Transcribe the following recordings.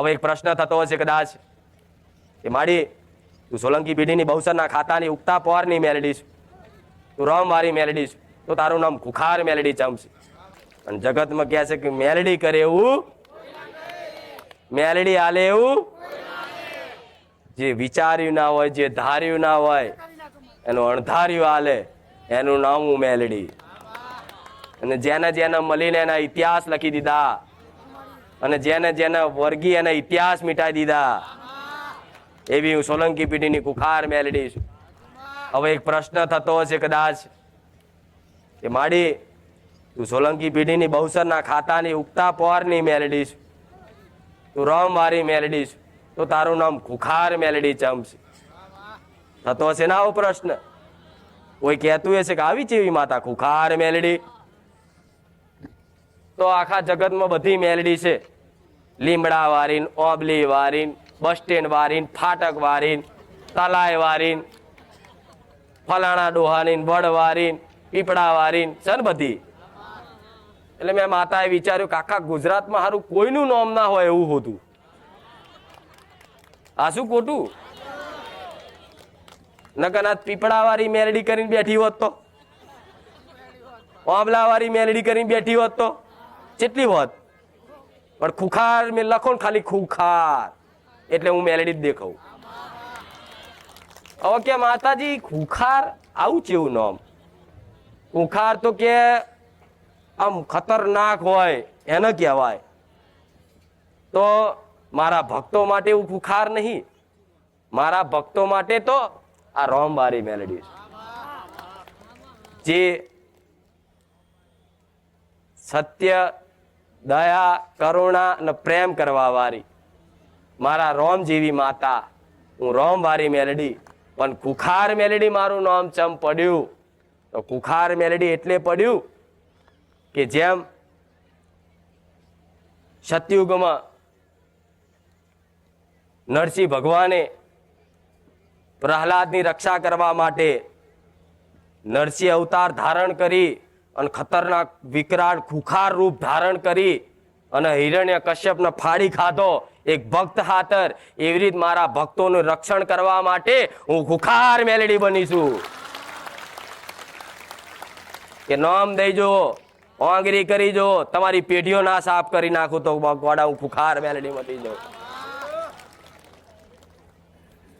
હવે એક પ્રશ્ન થતો હશે કદાચ. કે માડી, તું સોલંકી પેઢીની બહુસરના ખાતાની ઉગતા પોરની મેલેડી છું. તું રમવારી મેલેડી છું. તો તારું નામ ખુખાર મેલડી ચમશે. અને જગતમાં કહે છે કે મેલડી કરે એવું? મેલડી હાલે એવું? જે વિચાર્યું ના હોય, જે ધાર્યું ના હોય, એનું અણધાર્યું હાલે, એનું નામ મેલડી. અને જેને જેને મળીને એના ઇતિહાસ લખી દીધા અને જેને જેને વર્ગી એના ઇતિહાસ મિટાઈ દીધા, એવી હું સોલંકી પેઢીની કુખાર મેલડી છું. હવે એક પ્રશ્ન થતો હશે કદાચ કે માડી, તું સોલંકી પેઢીની બહુસરના ખાતાની ઉગતા પોરની મેલડી છું. તું રમવારી મેલડી છું. તો તારું નામ ખુખાર મેલડી ચમશે થતો હશે ના આવો પ્રશ્ન. કોઈ કહેતું હશે કે આવી ચેવી માતા ખુખાર મેલડી? તો આખા જગતમાં બધી મેલડી છે. લીમડા વારીન, ઓબલી વારીન, બસ સ્ટેન્ડ વારીન, ફાટક વારીન તલાય વારીન, ફલાણા ડોહાની વડ વારીન, પીપળા વારીન, છે ને બધી? એટલે મેં માતાએ વિચાર્યું કે આખા ગુજરાતમાં સારું કોઈનું નામ ના હોય એવું હોતું. આ શું ખોટું? નકનાથ આ પીપળા વાળી મેલડી કરીને બેઠી હોત તો? ઓબલા વાળી મેલડી કરીને બેઠી હોત તો? કેટલી હોત. પણ ખુખાર મેં લખો ને ખાલી ખુખાર. એટલે હું મેલેડી જ દેખાઉં. હવે કે માતાજી, ખુખાર આવું છે એવું નામ? ખુખાર તો કે આમ ખતરનાક હોય, એને કહેવાય. તો મારા ભક્તો માટે હું ખુખાર નહીં. મારા ભક્તો માટે તો આ રોમબારી મેલેડી જે સત્ય દયા, કરુણા અને પ્રેમ કરવા વાળી મારા રોમ જેવી માતા, હું રોમ વાળી મેલડી, પણ કુખાર મેલડી મારું નામ ચમ પડ્યું? તો કુખાર મેલડી એટલે પડ્યું કે જેમ સતયુગમાં નરસિંહ ભગવાને પ્રહલાદની રક્ષા કરવા માટે નરસિંહ અવતાર ધારણ કરી અને ખતરનાક વિકરાળ ખુખાર રૂપ ધારણ કરી અને હિરણ્ય કશ્યપને ફાડી ખાધો. એક ભક્ત હાતર એવી રીત મારા ભક્તોનું રક્ષણ કરવા માટે હું ખુખાર મેલડી બની છું. કે નામ દઈજો ઓંગરી કરી જો, તમારી પેઢીઓ ના સાફ કરી નાખું તો ગોડા હું ખુખાર મેલડી મટી જાઉં.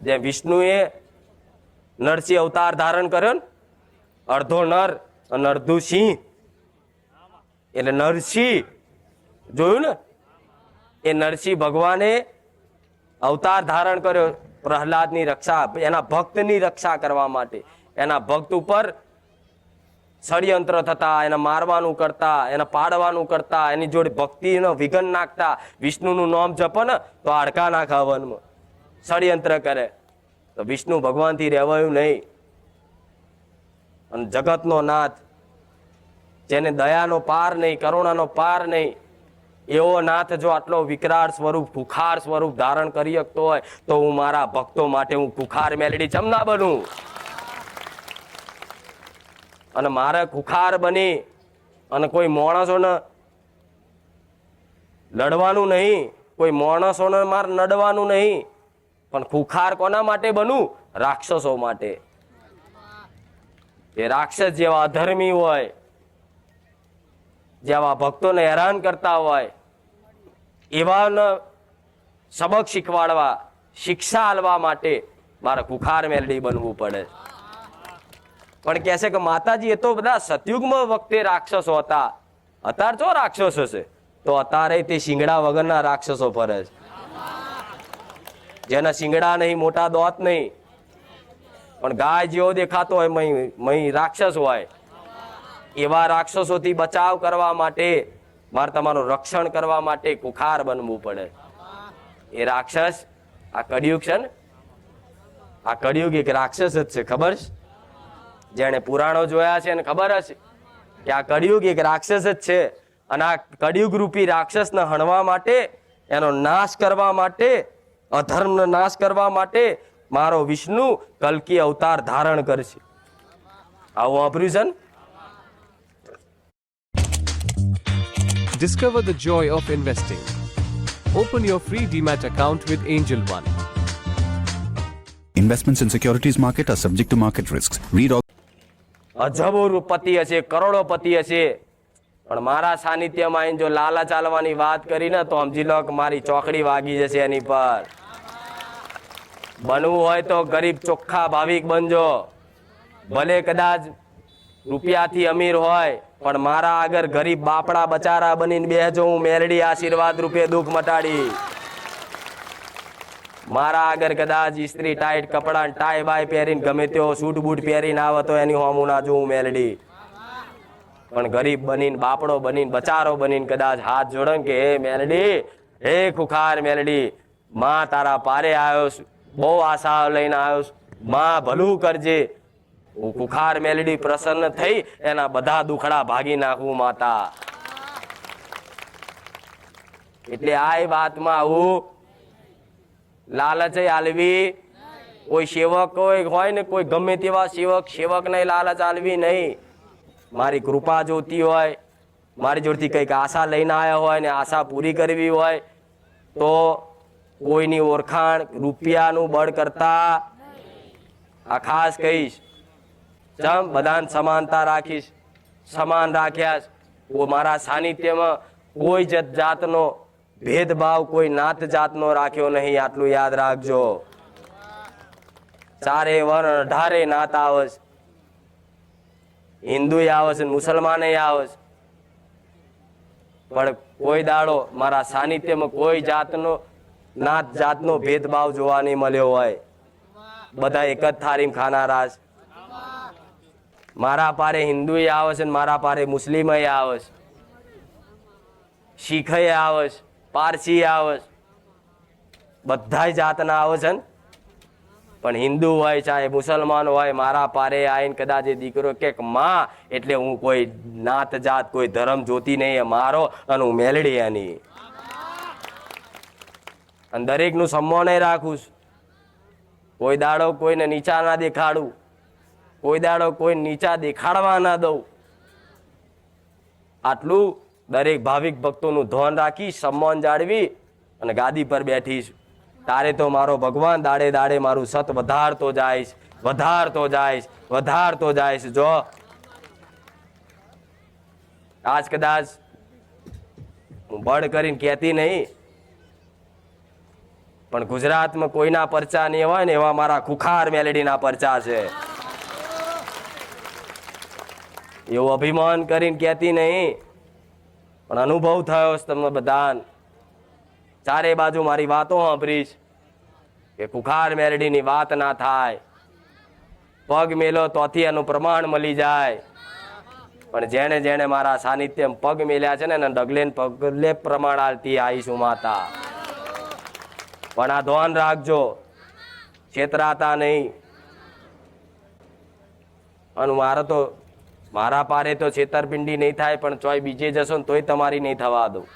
જે વિષ્ણુએ નરસિંહ અવતાર ધારણ કર્યો ને, અડધો નર અને અડધું સિંહ. એટલે નરસિંહ. જોયું ને? એ નરસિંહ ભગવાને અવતાર ધારણ કર્યો પ્રહલાદની રક્ષા, એના ભક્તની રક્ષા કરવા માટે. એના ભક્ત ઉપર ષડયંત્ર થતા, એને મારવાનું કરતા, એને પાડવાનું કરતા, એની જોડે ભક્તિનો વિઘન નાખતા, વિષ્ણુનું નામ જપો ને તો હાડકા નાખા વનમાં ષડયંત્ર કરે. તો વિષ્ણુ ભગવાનથી રહેવાયું નહીં. અને જગતનો નાથ. જેને દયાનો પાર નહીં, કરુણાનો પાર નહીં, એવો નાથ જો આટલો વિકરાળ સ્વરૂપ, ભૂખાર સ્વરૂપ ધારણ કરી શકતો હોય, તો હું મારા ભક્તો માટે હું ખુખાર મેલડી ચમના બનું. અને મારે ખુખાર બની અને કોઈ માણસોને લડવાનું નહીં, કોઈ માણસોને મારે નડવાનું નહીં. પણ ખુખાર કોના માટે બનું? રાક્ષસો માટે. એ રાક્ષસ જેવા અધર્મી હોય, જેવા ભક્તોને હેરાન કરતા હોય, એવાને સબક શીખવાડવા, શિક્ષા આલવા માટે મારે કુખાર મેલડી બનવું પડે. પણ કહે છે કે માતાજી, એ તો બધા સતયુગમાં વખતે રાક્ષસો હતા. અત્યારે જો રાક્ષસ હશે? તો અત્યારે તે શિંગડા વગરના રાક્ષસો ફરે છે. જેના શિંગડા નહીં, મોટા દોત નહીં પણ ગાય જેવો દેખાતો હોય, મહી મહી રાક્ષસ હોય, એવા રાક્ષસોથી બચાવ કરવા માટે, મારે તમારું રક્ષણ કરવા માટે કુખાર બનવું પડે. એ રાક્ષસ, આ કડિયુગ છે ને? આ કડિયુગ એક રાક્ષસ જ છે, ખબર છે? જેણે પુરાણો જોયા છે એને ખબર હશે? કે આ કડિયુગ એક રાક્ષસ જ છે અને આ કડિયુગ રૂપી રાક્ષસને હણવા માટે, એનો નાશ કરવા માટે, અધર્મનો નાશ કરવા માટે મારો વિષ્ણુ કલકી અવતાર ધારણ કરશે આવું વાપર્યું છે ને Discover the joy of investing. Open your free DMAT account with Angel One. Investments in securities market are subject to market risks. Read all અજબો પતિ હશે કરોડોપતિ હશે પણ મારા સાનિધ્યમાં જો લાલા ચાલવાની વાત કરી ને તો સમજી લો કે મારી ચોકડી વાગી જશે એની પર બનવું હોય તો ગરીબ ચોખ્ખા ભાવિક બનજો. ભલે કદાચ રૂપિયાથી અમીર હોય, પણ મારા આગળ ગરીબ બાપડા બચારા બનીને બેહજો, હું મેલડી આશીર્વાદ રૂપે દુઃખ મટાડી. મારા આગળ કદાચ ઇસ્ત્રી ટાઈટ કપડા ટાઈ બાય પહેરીને ગમે તેવો સૂટ બૂટ પહેરીને આવે તો એની હોમું ના જોઉં મેલડી. પણ ગરીબ બનીને, બાપડો બનીને, બચારો બનીને કદાચ હાથ જોડે કે, હે મેલડી, હે ખુખાર મેલડી, માં તારા પારે આવ્યો છું. બહુ આશા લઈને આવ્યો છું. માં ભલું કરજે. હું ખુખાર મેલડી પ્રસન્ન થઈ, એના બધા દુખડા ભાગી નાખું માતા. એટલે આ વાતમાં હું લાલચ આલવી, કોઈ સેવક કોઈ હોય ને કોઈ ગમે તેવા સેવક સેવક ને લાલચ આલવી નહીં. મારી કૃપા જોતી હોય, મારી જોડથી કંઈક આશા લઈને આવ્યા હોય ને આશા પૂરી કરવી હોય, તો કોઈની ઓળખાણ રૂપિયાનું બળ કરતા આ ખાસ કહીશ. ચમ, બધાને સમાનતા રાખીશ. સમાન રાખ્યા. મારા સાનિધ્યમાં કોઈ જ જાતનો ભેદભાવ કોઈ નાત જાતનો રાખ્યો નહીં, આટલું યાદ રાખજો. ચારે વર્ણ અઢારે નાત આવશ હિન્દુ આવશ મુસલમાને આવશ પણ કોઈ દાડો મારા સાનિધ્યમાં કોઈ જાતનો નાત જાતનો ભેદભાવ જોવા નહીં મળ્યો હોય. બધા એક જ થારીમ ખાનારા છે. મારા પારે હિન્દુ આવે છે ને મારા પારે મુસ્લિમ આવે છે. શીખ આવે છે, પારસી આવે છે. બધા જાતના આવે છે ને. પણ હિન્દુ હોય ચાહે મુસલમાન હોય, મારા પારે આવીને કદાચ એ દીકરો કે માં, એટલે હું કોઈ નાત જાત કોઈ ધર્મ જોતી નહીં મારો અને હું મેલડી એની. અને દરેકનું સન્માન રાખું છું. કોઈ દાડો કોઈને નીચા ના દેખાડું, કોઈ દાડો કોઈ નીચા દેખાડવા ના દઉં. આટલું દરેક ભાવિક ભક્તોનું ધ્યાન રાખી સન્માન જાળવી અને ગાદી પર બેઠીશ તારે તો મારો ભગવાન દાડે દાડે મારું સત વધારતો જાઈશ વધારતો જાઈશ વધારતો જાઈશ જો આજ કદાચ હું બળ કરીને કહેતી નહીં પણ ગુજરાતમાં કોઈના પરચા નહીં હોય ને એવા મારા ખુખાર મેલેડીના પરચા છે. એવું અભિમાન કરીને કહેતી નહીં, પણ અનુભવ થયો છે તમને બધાને. ચારે બાજુ મારી વાતો સાંભળીશ કે કુખાર મેરડીની વાત ના થાય. પગ મેલો તોથી એનું પ્રમાણ મળી જાય. પણ જેણે જેણે મારા સાનિધ્યમ પગ મેલ્યા છે ને એને ડગલે પગલે પ્રમાણ આલતી આવીશું માતા. પણ આ ધ્યાન રાખજો. છેતરાતા નહીં. અને મારે તો, મારા પારે તો છેતરપિંડી નહીં થાય, પણ ચોય બીજે જશો ને તોય તમારી નહીં થવા દઉં.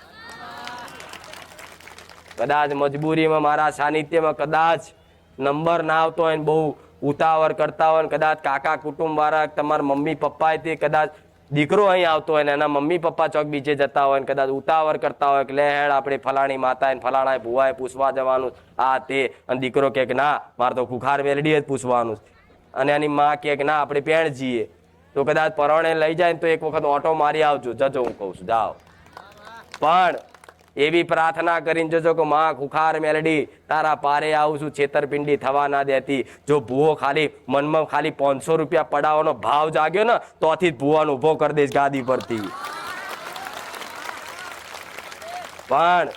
કદાચ મજબૂરીમાં મારા સાનિધ્યમાં કદાચ નંબર ના આવતો હોય ને બહુ ઉતાવળ કરતા હોય ને કદાચ કાકા કુટુંબ વાળા, તમારા મમ્મી પપ્પા તે કદાચ દીકરો અહીં આવતો હોય ને એના મમ્મી, પપ્પા ચોક બીજે જતા હોય ને કદાચ ઉતાવળ કરતા હોય કે હેડ આપણે ફલાણી માતા ને ફલાણા ભુવાએ પૂછવા જવાનું આ તે. અને દીકરો કે ના, મારે તો ખુખાર વેલડીએ જ પૂછવાનું અને એની માં કે ના, આપણે પેણ જઈએ તો કદાચ પરણે લઈ જાય ને તો એક વખત ઓટો મારી આવજો. જજો હું કહું છું. જાઓ. પણ એવી પ્રાર્થના કરીને જોજો કે માં ખુખાર મેલડી, તારા પારે આવું છું, છેતરપિંડી થવા ના દેતી. જો ભૂવો ખાલી મનમાં ખાલી પાંચસો રૂપિયા પડાવવાનો ભાવ જાગ્યો ને, તોથી જ ભૂવાનો ઊભો કરી દઈશ ગાદી પરથી. પણ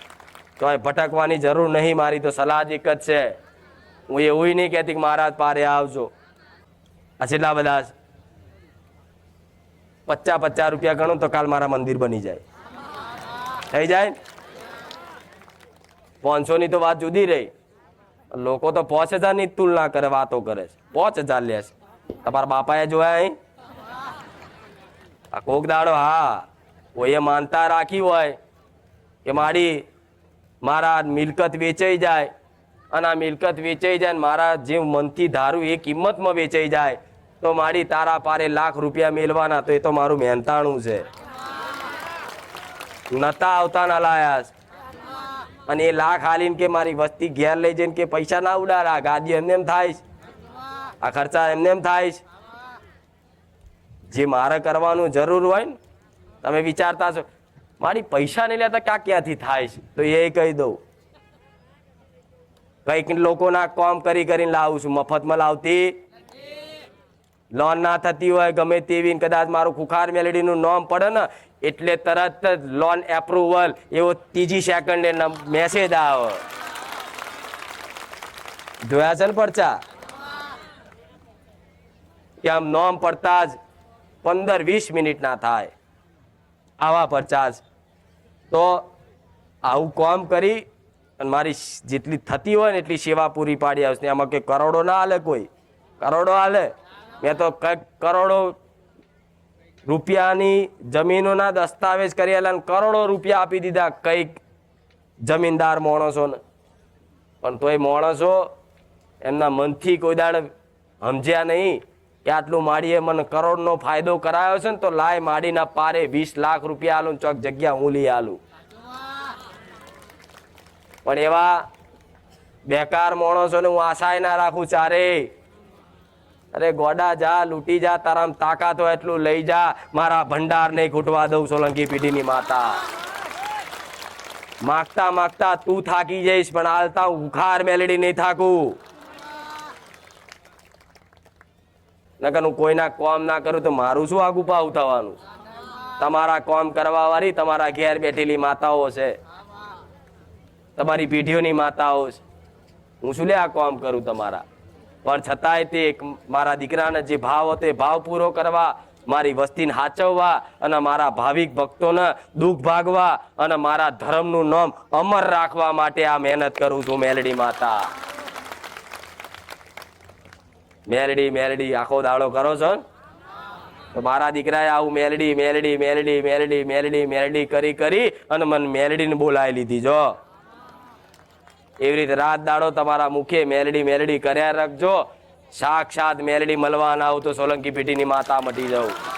તોય ભટકવાની જરૂર નહીં, મારી તો સલાહ એક જ છે. હું એવું નહીં કહેતી કે મહારાજ પારે આવજો. આ છેલ્લા બધા પચાસ પચાસ રૂપિયા ગણો તો કાલ મારા મંદિર બની જાય. થઈ જાય? પાંચસો ની તો વાત જુદી રહી. લોકો તો પાંચ હજારની તુલના કરે, વાતો કરે છે. પાંચ હજાર લે છે. તમારા બાપાએ જોયા અહીં? આ કોક દાડો, હા. કોઈએ માનતા રાખી હોય કે મારી, મારા મિલકત વેચાઈ જાય અને આ મિલકત વેચાઈ જાય ને મારા જે મનથી ધારું એ કિંમતમાં વેચાઈ જાય, તો મારી તારા પારે લાખ રૂપિયા મેળવાના, તો એ તો મારું મહેનતાણું છે. નતા આવતા ના લાયા. અને એ લાખ હાલીને કે મારી વસ્તી ઘેર લઈ જઈને કે પૈસા ના ઉડાડા ગાદી એમને એમ થાય આ ખર્ચા એમને એમ થાય જે મારે કરવાનું જરૂર હોય ને તમે વિચારતા છો મારી પૈસા નહીં લેતા ક્યાં ક્યાંથી થાય છે? તો એ કહી દઉં. કંઈક લોકોના કામ કરી કરીને લાવું છું મફતમાં લાવતી. લોન ના થતી હોય ગમે તેવી કદાચ મારું ખુખાર મેલેડીનું નામ પડે ને એટલે તરત જ લોન એપ્રુવલ એવો ત્રીજી સેકન્ડે મેસેજ આવે જોયા છે ને પરચા? કે આમ નોમ પડતા જ પંદર વીસ મિનિટ ના થાય. આવા પરચાજ તો આવું કામ કરી અને મારી જેટલી થતી હોય ને એટલી સેવા પૂરી પાડી આવશે. એમાં કે કરોડો ના હાલે કોઈ. કરોડો હાલે. મેં તો કંઈક કરોડો રૂપિયાની જમીનોના દસ્તાવેજ કરેલા અને કરોડો રૂપિયા આપી દીધા કંઈક જમીનદાર માણસોને. પણ તોય માણસો એમના મનથી કોઈ દાડ સમજ્યા નહીં કે આટલું માડીએ મને કરોડનો ફાયદો કરાયો છે ને તો લાય માડીના પારે વીસ લાખ રૂપિયા આલું ચોક જગ્યા હું લઈ આલું. પણ એવા બેકાર માણસોને હું આશાય ના રાખું ચારે. અરે ગોડા જા, લૂંટી જા, તારામ તાકાત હોય એટલું લઈ જા. મારા ભંડાર નહીં ખૂટવા દઉં સોલંકી પીઢીની માતા. માગતા માગતા તું થાકી જઈશ, પણ હાલતા ઉખાર મેલડી નહીં થાકું. નકર હું કોઈના કોમ ના કરું તો મારું શું આગુ પાવ થવાનું તમારા કોમ કરવા વાળી તમારા ઘેર બેઠેલી માતાઓ છે. તમારી પેઢીઓની માતાઓ છે. હું શું લે આ કોમ કરું તમારા? પણ છતાંય તે મારા દીકરાને જે ભાવ હતો એ ભાવ પૂરો કરવા, મારી વસ્તીને સાચવવા અને મારા ભાવિક ભક્તોને દુઃખ ભાગવા અને મારા ધર્મનું નામ અમર રાખવા માટે આ મહેનત કરું છું મેલડી માતા. મેલડી મેલડી, આખો દાડો કરો છો તો મારા દીકરાએ આવું મેલડી મેલડી મેલડી મેલડી મેલડી મેલડી કરી કરી અને મને મેલડીને બોલાવી લીધી, જો. એવી રીતે રાત દાડો તમારા મુખે મેલડી મેલડી કર્યા રાખજો. સાક્ષાત મેલડી મળવા ના આવું તો સોલંકી પીટીની માતા મટી જાઉં.